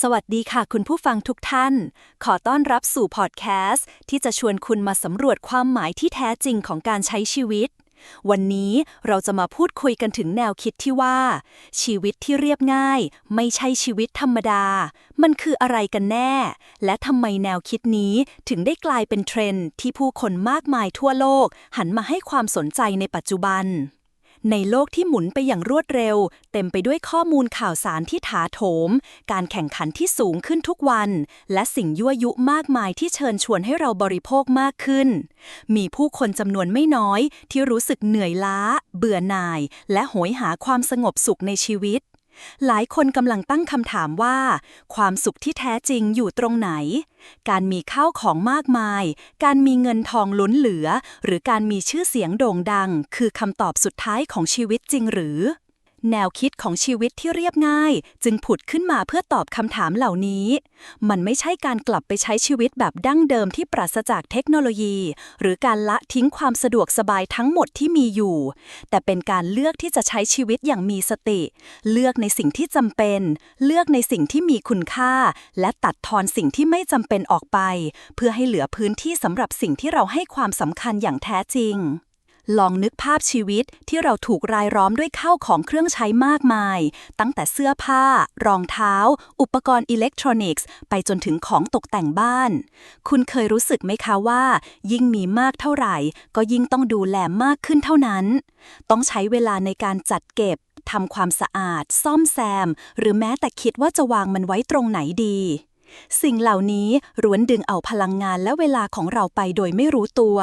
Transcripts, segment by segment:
สวัสดีค่ะคุณผู้ฟังทุกท่าน ขอต้อนรับสู่พอดแคสต์ที่จะชวนคุณมาสำรวจความหมายที่แท้จริงของการใช้ชีวิต วันนี้เราจะมาพูดคุยกันถึงแนวคิดที่ว่า ชีวิตที่เรียบง่าย ไม่ใช่ชีวิตธรรมดา มันคืออะไรกันแน่ และทำไมแนวคิดนี้ถึงได้กลายเป็นเทรนด์ที่ผู้คนมากมายทั่วโลก หันมาให้ความสนใจในปัจจุบัน ในโลกที่หมุนไปอย่างรวดเร็ว เต็มไปด้วยข้อมูลข่าวสารที่ถาโถม การแข่งขันที่สูงขึ้นทุกวัน และสิ่งยั่วยุมากมายที่เชิญชวนให้เราบริโภคมากขึ้น มีผู้คนจำนวนไม่น้อยที่รู้สึกเหนื่อยล้า เบื่อหน่าย และโหยหาความสงบสุขในชีวิต หลายคนกำลังตั้งคำถามว่า ความสุขที่แท้จริงอยู่ตรงไหน การมีข้าวของมากมาย การมีเงินทองล้นเหลือ หรือการมีชื่อเสียงโด่งดัง คือคำตอบสุดท้ายของชีวิตจริงหรือ แนวคิดของชีวิตที่เรียบง่าย จึงผุดขึ้นมาเพื่อตอบคำถามเหล่านี้ มันไม่ใช่การกลับไปใช้ชีวิตแบบดั้งเดิมที่ปราศจากเทคโนโลยี หรือการละทิ้งความสะดวกสบายทั้งหมดที่มีอยู่ แต่เป็นการเลือกที่จะใช้ชีวิตอย่างมีสติ เลือกในสิ่งที่จำเป็น เลือกในสิ่งที่มีคุณค่า และตัดทอนสิ่งที่ไม่จำเป็นออกไป เพื่อให้เหลือพื้นที่สำหรับสิ่งที่เราให้ความสำคัญอย่างแท้จริง ลองนึกภาพชีวิตที่เราถูกรายล้อมด้วยข้าวของเครื่องใช้มากมาย ตั้งแต่เสื้อผ้า รองเท้า อุปกรณ์อิเล็กทรอนิกส์ ไปจนถึงของตกแต่งบ้าน คุณเคยรู้สึกไหมคะว่า ยิ่งมีมากเท่าไหร่ ก็ยิ่งต้องดูแลมากขึ้นเท่านั้น ต้องใช้เวลาในการจัดเก็บทำความสะอาด ซ่อมแซม หรือแม้แต่คิดว่าจะวางมันไว้ตรงไหนดี สิ่งเหล่านี้ร้วนดึงเอาพลังงานและเวลาของเราไปโดยไม่รู้ตัว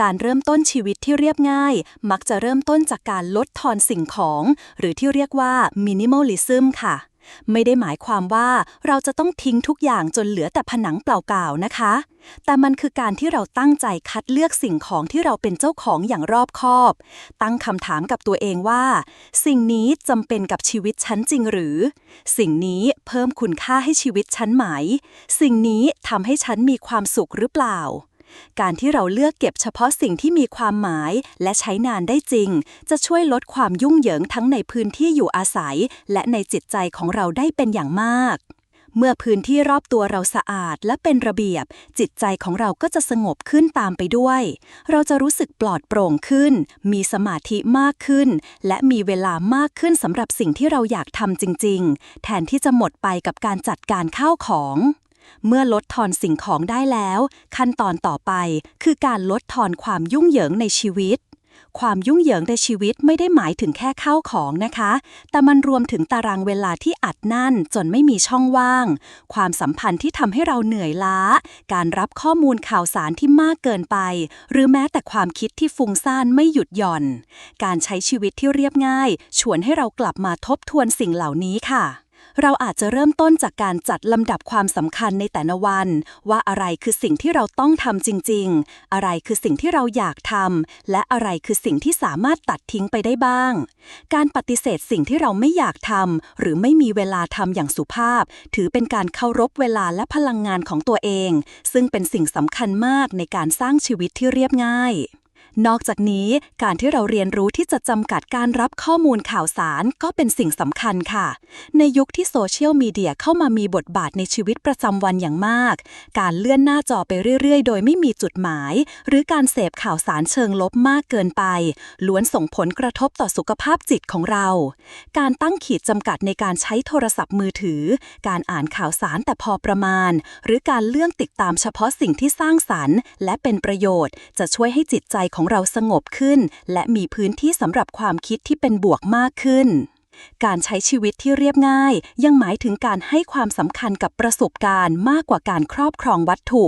การเริ่มต้นชีวิตที่เรียบง่าย มักจะเริ่มต้นจากการลดทอนสิ่งของ หรือที่เรียกว่า minimalism ค่ะ ไม่ได้หมายความว่าเราจะต้องทิ้งทุกอย่างจนเหลือแต่ผนังเปล่าๆนะคะ แต่มันคือการที่เราตั้งใจคัดเลือกสิ่งของที่เราเป็นเจ้าของอย่างรอบคอบ ตั้งคำถามกับตัวเองว่า สิ่งนี้จำเป็นกับชีวิตฉันจริงหรือ สิ่งนี้เพิ่มคุณค่าให้ชีวิตฉันไหม สิ่งนี้ทำให้ฉันมีความสุขหรือเปล่า การที่เราเลือกเก็บเฉพาะสิ่งที่มีความหมายและใช้นานได้จริง จะช่วยลดความยุ่งเหยิงทั้งในพื้นที่อยู่อาศัย และในจิตใจของเราได้เป็นอย่างมาก เมื่อพื้นที่รอบตัวเราสะอาดและเป็นระเบียบ จิตใจของเราก็จะสงบขึ้นตามไปด้วย เราจะรู้สึกปลอดโปร่งขึ้น มีสมาธิมากขึ้น และมีเวลามากขึ้นสำหรับสิ่งที่เราอยากทำจริง ๆ แทนที่จะหมดไปกับการจัดการข้าวของ เมื่อลดทอนสิ่งของได้แล้ว ขั้นตอนต่อไปคือการลดทอนความยุ่งเหยิงในชีวิต ความยุ่งเหยิงในชีวิตไม่ได้หมายถึงแค่ข้าวของนะคะ แต่มันรวมถึงตารางเวลาที่อัดแน่นจนไม่มีช่องว่าง ความสัมพันธ์ที่ทำให้เราเหนื่อยล้า การรับข้อมูลข่าวสารที่มากเกินไป หรือแม้แต่ความคิดที่ฟุ้งซ่านไม่หยุดหย่อน การใช้ชีวิตที่เรียบง่าย ชวนให้เรากลับมาทบทวนสิ่งเหล่านี้ค่ะ เราอาจจะเริ่มต้นจากการจัดลำดับความสำคัญในแต่ละวัน ว่าอะไรคือสิ่งที่เราต้องทำจริง ๆ อะไรคือสิ่งที่เราอยากทำและอะไรคือสิ่งที่สามารถตัดทิ้งไปได้บ้าง การปฏิเสธสิ่งที่เราไม่อยากทำหรือไม่มีเวลาทำอย่างสุภาพ ถือเป็นการเคารพเวลาและพลังงานของตัวเอง ซึ่งเป็นสิ่งสำคัญมากในการสร้างชีวิตที่เรียบง่าย นอกจากนี้การที่เราเรียนรู้ที่จะจำกัดการรับข้อมูลข่าวสารก็เป็นสิ่งสำคัญค่ะ ในยุคที่โซเชียลมีเดียเข้ามามีบทบาทในชีวิตประจำวันอย่างมาก การเลื่อนหน้าจอไปเรื่อย ๆ โดยไม่มีจุดหมาย หรือการเสพข่าวสารเชิงลบมากเกินไป ล้วนส่งผลกระทบต่อสุขภาพจิตของเรา การตั้งขีดจำกัดในการใช้โทรศัพท์มือถือ การอ่านข่าวสารแต่พอประมาณ หรือการเลือกติดตามเฉพาะสิ่งที่สร้างสรรค์ และเป็นประโยชน์ จะช่วยให้จิตใจของเราสงบขึ้น และมีพื้นที่สำหรับความคิดที่เป็นบวกมากขึ้น การใช้ชีวิตที่เรียบง่าย ยังหมายถึงการให้ความสำคัญกับประสบการณ์มากกว่าการครอบครองวัตถุ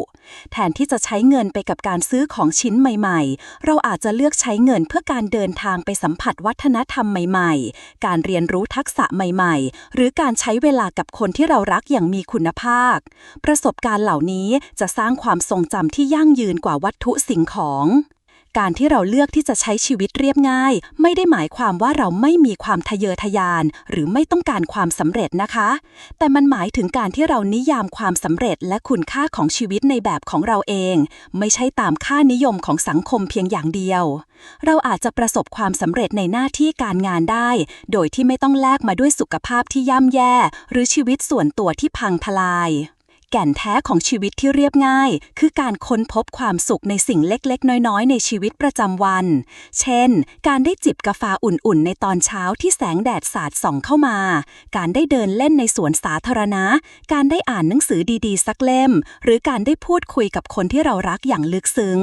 แทนที่จะใช้เงินไปกับการซื้อของชิ้นใหม่ ๆ เราอาจจะเลือกใช้เงินเพื่อการเดินทางไปสัมผัสวัฒนธรรมใหม่ๆ การเรียนรู้ทักษะใหม่ๆ หรือการใช้เวลากับคนที่เรารักอย่างมีคุณภาพ ประสบการณ์เหล่านี้จะสร้างความทรงจำที่ยั่งยืนกว่าวัตถุสิ่งของ การที่เราเลือกที่จะใช้ชีวิตเรียบง่าย ไม่ได้หมายความว่าเราไม่มีความทะเยอทะยาน หรือไม่ต้องการความสำเร็จนะคะ แต่มันหมายถึงการที่เรานิยามความสำเร็จและคุณค่าของชีวิตในแบบของเราเอง ไม่ใช่ตามค่านิยมของสังคมเพียงอย่างเดียว เราอาจจะประสบความสำเร็จในหน้าที่การงานได้ โดยที่ไม่ต้องแลกมาด้วยสุขภาพที่ย่ำแย่ หรือชีวิตส่วนตัวที่พังทลาย แก่นแท้ของชีวิตที่เรียบง่าย คือการค้นพบความสุขในสิ่งเล็กๆ น้อยๆ ในชีวิตประจำวัน เช่น การได้จิบกาแฟอุ่นๆ ในตอนเช้าที่แสงแดดสาดส่องเข้ามา การได้เดินเล่นในสวนสาธารณะ การได้อ่านหนังสือดีๆ สักเล่ม หรือการได้พูดคุยกับคนที่เรารักอย่างลึกซึ้ง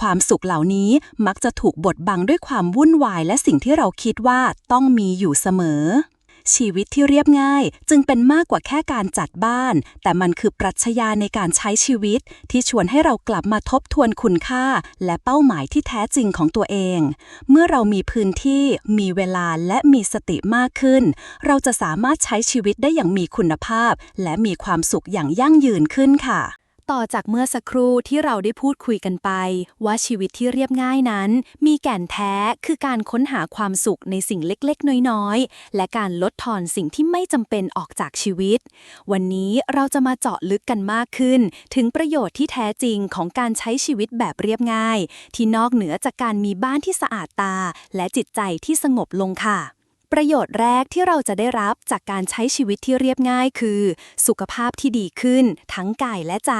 ความสุขเหล่านี้มักจะถูกบดบังด้วยความวุ่นวายและสิ่งที่เราคิดว่าต้องมีอยู่เสมอ ชีวิตที่เรียบง่าย จึงเป็นมากกว่าแค่การจัดบ้าน แต่มันคือปรัชญาในการใช้ชีวิต ที่ชวนให้เรากลับมาทบทวนคุณค่า และเป้าหมายที่แท้จริงของตัวเอง เมื่อเรามีพื้นที่ มีเวลาและมีสติมากขึ้น เราจะสามารถใช้ชีวิตได้อย่างมีคุณภาพ และมีความสุขอย่างยั่งยืนขึ้นค่ะ ต่อจากเมื่อสักครู่ที่เราได้พูดคุยกันไป ว่าชีวิตที่เรียบง่ายนั้น มีแก่นแท้คือการค้นหาความสุขในสิ่งเล็กๆ น้อยๆ และการลดทอนสิ่งที่ไม่จำเป็นออกจากชีวิต วันนี้เราจะมาเจาะลึกกันมากขึ้น ถึงประโยชน์ที่แท้จริงของการใช้ชีวิตแบบเรียบง่าย ที่นอกเหนือจากการมีบ้านที่สะอาดตา และจิตใจที่สงบลงค่ะ ประโยชน์แรกที่เราจะได้รับจากการใช้ชีวิตที่เรียบง่ายคือ สุขภาพที่ดีขึ้น ทั้งกายและใจ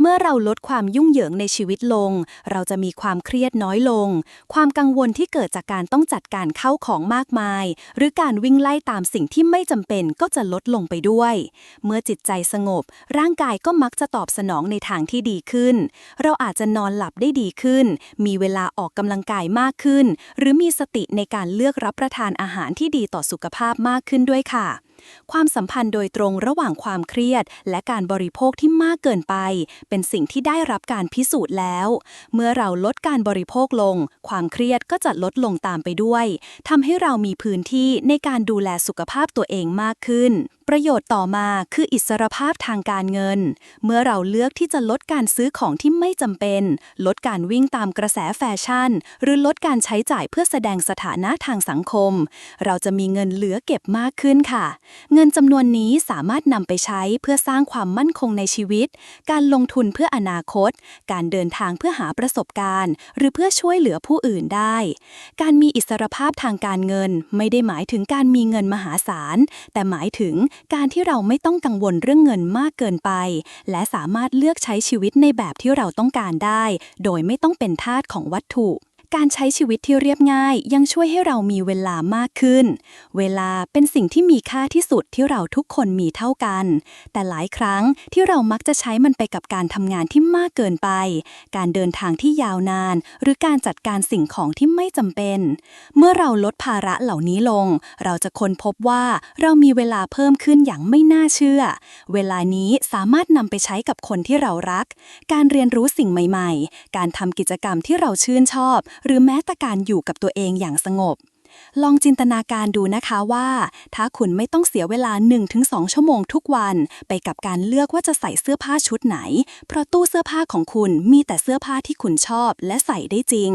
เมื่อเราลดความยุ่งเหยิงในชีวิตลง เราจะมีความเครียดน้อยลง ความกังวลที่เกิดจากการต้องจัดการเข้าของมากมาย หรือการวิ่งไล่ตามสิ่งที่ไม่จำเป็นก็จะลดลงไปด้วย เมื่อจิตใจสงบ ร่างกายก็มักจะตอบสนองในทางที่ดีขึ้น เราอาจจะนอนหลับได้ดีขึ้น มีเวลาออกกำลังกายมากขึ้น หรือมีสติในการเลือกรับประทานอาหารที่ดีต่อสุขภาพมากขึ้นด้วยค่ะ ความสัมพันธ์โดยตรงระหว่างความเครียด และการบริโภคที่มากเกินไป เป็นสิ่งที่ได้รับการพิสูจน์แล้ว เมื่อเราลดการบริโภคลง ความเครียดก็จะลดลงตามไปด้วยทำให้เรามีพื้นที่ในการดูแลสุขภาพตัวเองมากขึ้น ประโยชน์ต่อมาคืออิสรภาพทางการเงิน เมื่อเราเลือกที่จะลดการซื้อของที่ไม่จำเป็น ลดการวิ่งตามกระแสแฟชั่น หรือลดการใช้จ่ายเพื่อแสดงสถานะทางสังคม เราจะมีเงินเหลือเก็บมากขึ้นค่ะเงินจำนวนนี้สามารถนำไปใช้เพื่อสร้างความมั่นคงในชีวิต การลงทุนเพื่ออนาคต การเดินทางเพื่อหาประสบการณ์ หรือเพื่อช่วยเหลือผู้อื่นได้ การมีอิสรภาพทางการเงิน ไม่ได้หมายถึงการมีเงินมหาศาล แต่หมายถึงการที่เราไม่ต้องกังวลเรื่องเงินมากเกินไป และสามารถเลือกใช้ชีวิตในแบบที่เราต้องการได้ โดยไม่ต้องเป็นทาสของวัตถุ การใช้ชีวิตที่เรียบง่ายยังช่วยให้เรามีเวลามากขึ้น เวลาเป็นสิ่งที่มีค่าที่สุดที่เราทุกคนมีเท่ากัน แต่หลายครั้งที่เรามักจะใช้มันไปกับการทำงานที่มากเกินไป การเดินทางที่ยาวนาน หรือการจัดการสิ่งของที่ไม่จำเป็น เมื่อเราลดภาระเหล่านี้ลง เราจะค้นพบว่าเรามีเวลาเพิ่มขึ้นอย่างไม่น่าเชื่อ เวลานี้สามารถนำไปใช้กับคนที่เรารัก การเรียนรู้สิ่งใหม่ ๆ การทำกิจกรรมที่เราชื่นชอบหรือแม้แต่การอยู่กับตัวเองอย่างสงบ ลองจินตนาการดูนะคะว่า ถ้าคุณไม่ต้องเสียเวลา 1-2 ชั่วโมงทุกวัน ไปกับการเลือกว่าจะใส่เสื้อผ้าชุดไหน เพราะตู้เสื้อผ้าของคุณมีแต่เสื้อผ้าที่คุณชอบและใส่ได้จริง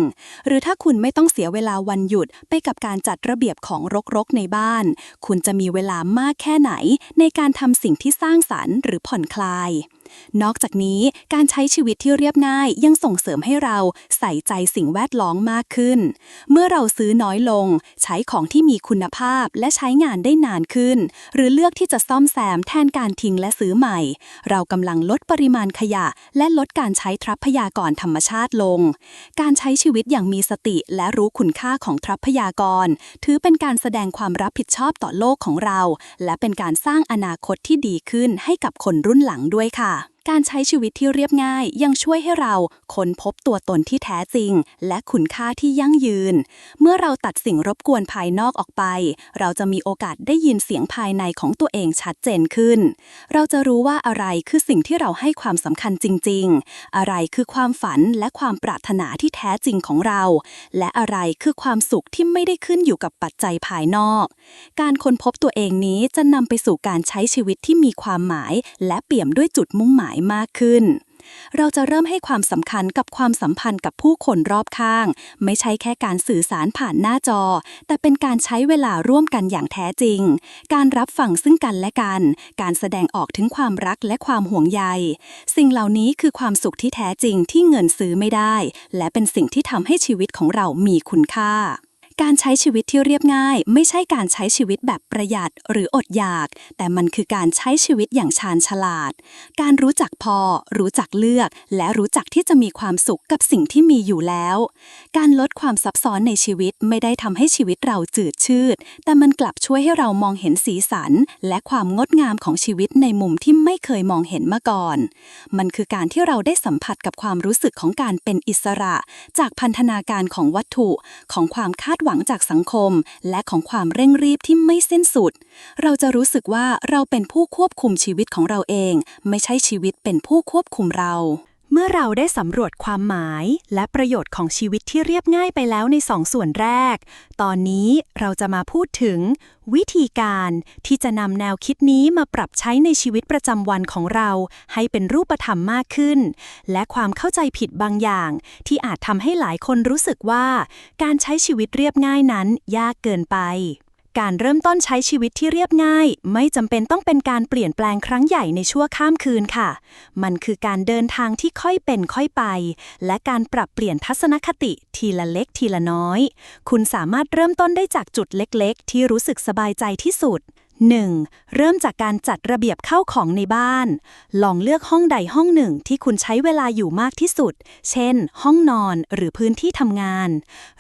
หรือถ้าคุณไม่ต้องเสียเวลาวันหยุดไปกับการจัดระเบียบของรกๆในบ้าน คุณจะมีเวลามากแค่ไหน ในการทำสิ่งที่สร้างสรรค์หรือผ่อนคลาย นอกจากนี้การใช้ชีวิตที่เรียบง่ายยังส่งเสริมให้เราใส่ใจสิ่งแวดล้อมมากขึ้น เมื่อเราซื้อน้อยลง ใช้ของที่มีคุณภาพและใช้งานได้นานขึ้น หรือเลือกที่จะซ่อมแซมแทนการทิ้งและซื้อใหม่ เรากำลังลดปริมาณขยะ และลดการใช้ทรัพยากรธรรมชาติลง การใช้ชีวิตอย่างมีสติและรู้คุณค่าของทรัพยากร ถือเป็นการแสดงความรับผิดชอบต่อโลกของเรา และเป็นการสร้างอนาคตที่ดีขึ้นให้กับคนรุ่นหลังด้วยค่ะ 있다. การใช้ชีวิตที่เรียบง่ายยังช่วยให้เราค้นพบตัวตนที่แท้จริง และคุณค่าที่ยั่งยืน เมื่อเราตัดสิ่งรบกวนภายนอกออกไป เราจะมีโอกาสได้ยินเสียงภายในของตัวเองชัดเจนขึ้น เราจะรู้ว่าอะไรคือสิ่งที่เราให้ความสำคัญจริง ๆ อะไรคือความฝันและความปรารถนาที่แท้จริงของเรา และอะไรคือความสุขที่ไม่ได้ขึ้นอยู่กับปัจจัยภายนอก การค้นพบตัวเองนี้จะนำไปสู่การใช้ชีวิตที่มีความหมาย และเปี่ยมด้วยจุดมุ่งหมายมากขึ้น เราจะเริ่มให้ความสำคัญกับความสัมพันธ์กับผู้คนรอบข้าง ไม่ใช่แค่การสื่อสารผ่านหน้าจอ แต่เป็นการใช้เวลาร่วมกันอย่างแท้จริง การรับฟังซึ่งกันและกัน การแสดงออกถึงความรักและความห่วงใย สิ่งเหล่านี้คือความสุขที่แท้จริงที่เงินซื้อไม่ได้ และเป็นสิ่งที่ทำให้ชีวิตของเรามีคุณค่า การใช้ชีวิตที่เรียบง่าย ไม่ใช่การใช้ชีวิตแบบประหยัดหรืออดอยาก แต่มันคือการใช้ชีวิตอย่างชาญฉลาด การรู้จักพอ รู้จักเลือก และรู้จักที่จะมีความสุขกับสิ่งที่มีอยู่แล้ว การลดความซับซ้อนในชีวิตไม่ได้ทำให้ชีวิตเราจืดชืด แต่มันกลับช่วยให้เรามองเห็นสีสัน และความงดงามของชีวิตในมุมที่ไม่เคยมองเห็นมาก่อน มันคือการที่เราได้สัมผัสกับความรู้สึกของการเป็นอิสระ จากพันธนาการของวัตถุของความคาดหวังจากสังคม และของความเร่งรีบที่ไม่สิ้นสุด เราจะรู้สึกว่าเราเป็นผู้ควบคุมชีวิตของเราเอง ไม่ใช่ชีวิตเป็นผู้ควบคุมเรา เมื่อเราได้สำรวจความหมายและประโยชน์ของชีวิตที่เรียบง่ายไปแล้วในสองส่วนแรก ตอนนี้เราจะมาพูดถึง วิธีการที่จะนำแนวคิดนี้มาปรับใช้ในชีวิตประจำวันของเรา ให้เป็นรูปธรรมมากขึ้น และความเข้าใจผิดบางอย่าง ที่อาจทำให้หลายคนรู้สึกว่า การใช้ชีวิตเรียบง่ายนั้นยากเกินไป การเริ่มต้นใช้ชีวิตที่เรียบง่าย ไม่จำเป็นต้องเป็นการเปลี่ยนแปลงครั้งใหญ่ในชั่วข้ามคืนค่ะ มันคือการเดินทางที่ค่อยเป็นค่อยไป และการปรับเปลี่ยนทัศนคติทีละเล็กทีละน้อย คุณสามารถเริ่มต้นได้จากจุดเล็กๆ ที่รู้สึกสบายใจที่สุด 1. เริ่มจากการจัดระเบียบเข้าของในบ้าน ลองเลือกห้องใดห้องหนึ่งที่คุณใช้เวลาอยู่มากที่สุด เช่น ห้องนอนหรือพื้นที่ทำงาน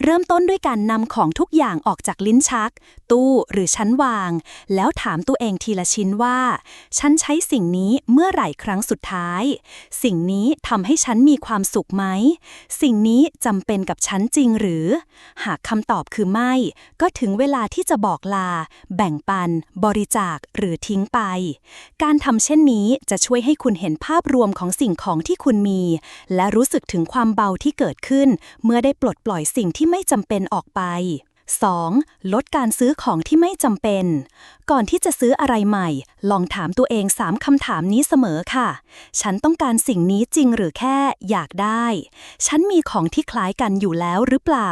เริ่มต้นด้วยการนำของทุกอย่างออกจากลิ้นชัก ตู้หรือชั้นวาง แล้วถามตัวเองทีละชิ้นว่า ฉันใช้สิ่งนี้เมื่อไหร่ครั้งสุดท้าย สิ่งนี้ทำให้ฉันมีความสุขไหม สิ่งนี้จำเป็นกับฉันจริงหรือ หากคำตอบคือไม่ ก็ถึงเวลาที่จะบอกลา แบ่งปันบริจาคหรือทิ้งไป การทำเช่นนี้จะช่วยให้คุณเห็นภาพรวมของสิ่งของที่คุณมี และรู้สึกถึงความเบาที่เกิดขึ้น เมื่อได้ปลดปล่อยสิ่งที่ไม่จำเป็นออกไป 2. ลดการซื้อของที่ไม่จำเป็น ก่อนที่จะซื้ออะไรใหม่ ลองถามตัวเอง3คำถามนี้เสมอค่ะ ฉันต้องการสิ่งนี้จริงหรือแค่อยากได้ ฉันมีของที่คล้ายกันอยู่แล้วหรือเปล่า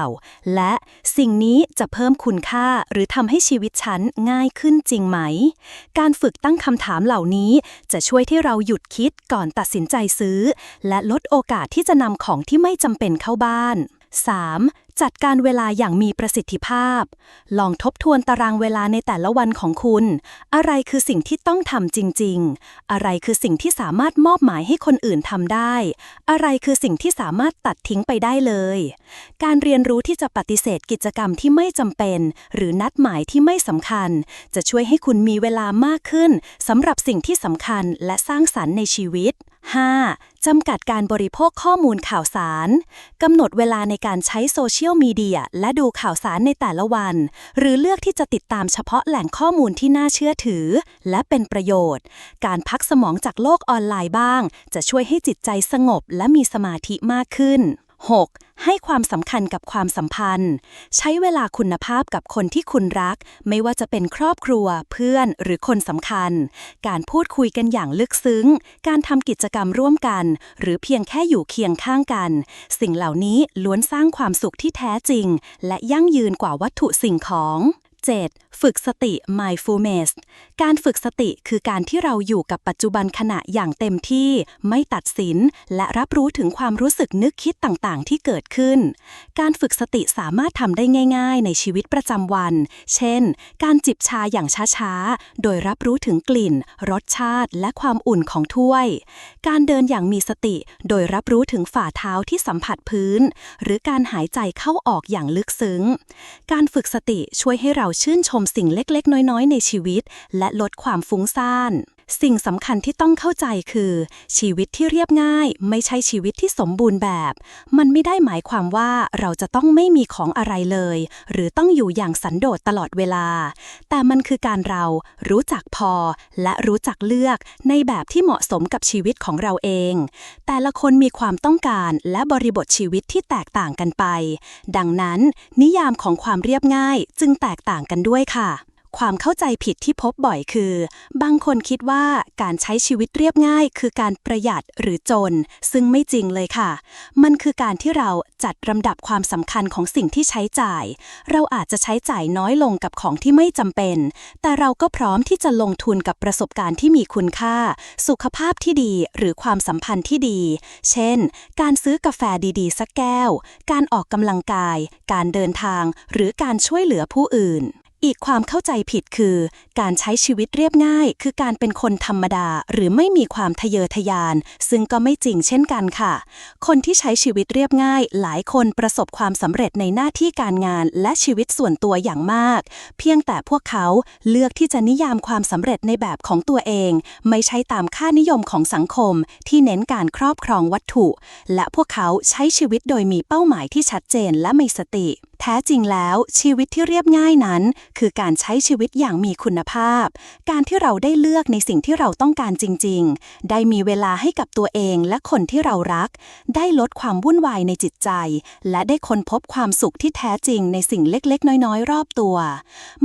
และสิ่งนี้จะเพิ่มคุณค่าหรือทำให้ชีวิตฉันง่ายขึ้นจริงไหม การฝึกตั้งคำถามเหล่านี้ จะช่วยที่เราหยุดคิดก่อนตัดสินใจซื้อ และลดโอกาสที่จะนำของที่ไม่จำเป็นเข้าบ้าน 3. จัดการเวลาอย่างมีประสิทธิภาพ ลองทบทวนตารางเวลาในแต่ละวันของคุณ อะไรคือสิ่งที่ต้องทำจริง ๆ อะไรคือสิ่งที่สามารถมอบหมายให้คนอื่นทำได้ อะไรคือสิ่งที่สามารถตัดทิ้งไปได้เลย การเรียนรู้ที่จะปฏิเสธกิจกรรมที่ไม่จำเป็น หรือนัดหมายที่ไม่สำคัญ จะช่วยให้คุณมีเวลามากขึ้นสำหรับสิ่งที่สำคัญและสร้างสรรค์ในชีวิต 5. จำกัดการบริโภคข้อมูลข่าวสาร กำหนดเวลาในการใช้โซเชียลมีเดียและดูข่าวสารในแต่ละวัน หรือเลือกที่จะติดตามเฉพาะแหล่งข้อมูลที่น่าเชื่อถือ และเป็นประโยชน์ การพักสมองจากโลกออนไลน์บ้าง จะช่วยให้จิตใจสงบและมีสมาธิมากขึ้น 6. ให้ความสำคัญกับความสัมพันธ์ ใช้เวลาคุณภาพกับคนที่คุณรัก ไม่ว่าจะเป็นครอบครัว เพื่อนหรือคนสำคัญ การพูดคุยกันอย่างลึกซึ้ง การทำกิจกรรมร่วมกัน หรือเพียงแค่อยู่เคียงข้างกัน สิ่งเหล่านี้ล้วนสร้างความสุขที่แท้จริง และยั่งยืนกว่าวัตถุสิ่งของ 7. ฝึกสติ mindfulness การฝึกสติคือการที่เราอยู่กับปัจจุบันขณะอย่างเต็มที่ ไม่ตัดสิน และรับรู้ถึงความรู้สึกนึกคิดต่างๆ ที่เกิดขึ้น การฝึกสติสามารถทำได้ง่าย ๆ ในชีวิตประจำวัน เช่น การจิบชาอย่างช้าๆ โดยรับรู้ถึงกลิ่น รสชาติ และความอุ่นของถ้วย การเดินอย่างมีสติ โดยรับรู้ถึงฝ่าเท้าที่สัมผัสพื้น หรือการหายใจเข้าออกอย่างลึกซึ้ง การฝึกสติช่วยให้เราชื่นชมสิ่งเล็กๆ น้อยๆ ในชีวิต และลดความฟุ้งซ่าน สิ่งสำคัญที่ต้องเข้าใจคือ ชีวิตที่เรียบง่าย ไม่ใช่ชีวิตที่สมบูรณ์แบบ มันไม่ได้หมายความว่าเราจะต้องไม่มีของอะไรเลย หรือต้องอยู่อย่างสันโดษตลอดเวลา แต่มันคือการเรารู้จักพอ และรู้จักเลือกในแบบที่เหมาะสมกับชีวิตของเราเอง แต่ละคนมีความต้องการและบริบทชีวิตที่แตกต่างกันไป ดังนั้น นิยามของความเรียบง่ายจึงแตกต่างกันด้วยค่ะ ความเข้าใจผิดที่พบบ่อยคือ บางคนคิดว่าการใช้ชีวิตเรียบง่าย คือการประหยัดหรือจน ซึ่งไม่จริงเลยค่ะ มันคือการที่เราจัดลำดับความสำคัญของสิ่งที่ใช้จ่าย เราอาจจะใช้จ่ายน้อยลงกับของที่ไม่จำเป็น แต่เราก็พร้อมที่จะลงทุนกับประสบการณ์ที่มีคุณค่า สุขภาพที่ดีหรือความสัมพันธ์ที่ดี เช่น การซื้อกาแฟดีๆสักแก้ว การออกกำลังกาย การเดินทาง หรือการช่วยเหลือผู้อื่น อีกความเข้าใจผิดคือ การใช้ชีวิตเรียบง่าย คือการเป็นคนธรรมดา หรือไม่มีความทะเยอทะยาน ซึ่งก็ไม่จริงเช่นกันค่ะ คนที่ใช้ชีวิตเรียบง่าย หลายคนประสบความสำเร็จในหน้าที่การงานและชีวิตส่วนตัวอย่างมาก เพียงแต่พวกเขาเลือกที่จะนิยามความสำเร็จในแบบของตัวเอง ไม่ใช่ตามค่านิยมของสังคม ที่เน้นการครอบครองวัตถุ และพวกเขาใช้ชีวิตโดยมีเป้าหมายที่ชัดเจนและมีสติแท้จริงแล้วชีวิตที่เรียบง่ายนั้น คือการใช้ชีวิตอย่างมีคุณภาพ การที่เราได้เลือกในสิ่งที่เราต้องการจริง ๆ ได้มีเวลาให้กับตัวเองและคนที่เรารัก ได้ลดความวุ่นวายในจิตใจ และได้ค้นพบความสุขที่แท้จริงในสิ่งเล็กๆ น้อยๆ รอบตัว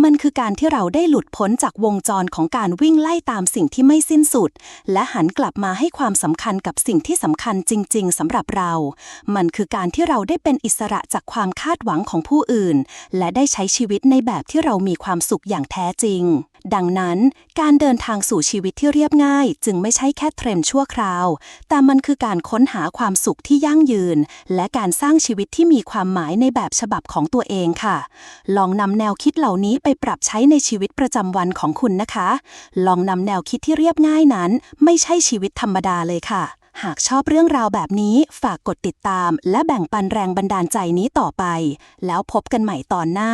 มันคือการที่เราได้หลุดพ้นจากวงจรของการวิ่งไล่ตามสิ่งที่ไม่สิ้นสุด และหันกลับมาให้ความสำคัญกับสิ่งที่สำคัญจริง ๆสำหรับเรา มันคือการที่เราได้เป็นอิสระจากความคาดหวังของผู้อื่น และได้ใช้ชีวิตในแบบที่เรามีความสุขอย่างแท้จริง ดังนั้น การเดินทางสู่ชีวิตที่เรียบง่าย จึงไม่ใช่แค่เทรนชั่วคราว แต่มันคือการค้นหาความสุขที่ยั่งยืน และการสร้างชีวิตที่มีความหมายในแบบฉบับของตัวเองค่ะ ลองนำแนวคิดเหล่านี้ไปปรับใช้ในชีวิตประจำวันของคุณนะคะ ลองนำแนวคิดที่เรียบง่ายนั้น ไม่ใช่ชีวิตธรรมดาเลยค่ะ หากชอบเรื่องราวแบบนี้ฝากกดติดตาม และแบ่งปันแรงบันดาลใจนี้ต่อไป แล้วพบกันใหม่ตอนหน้า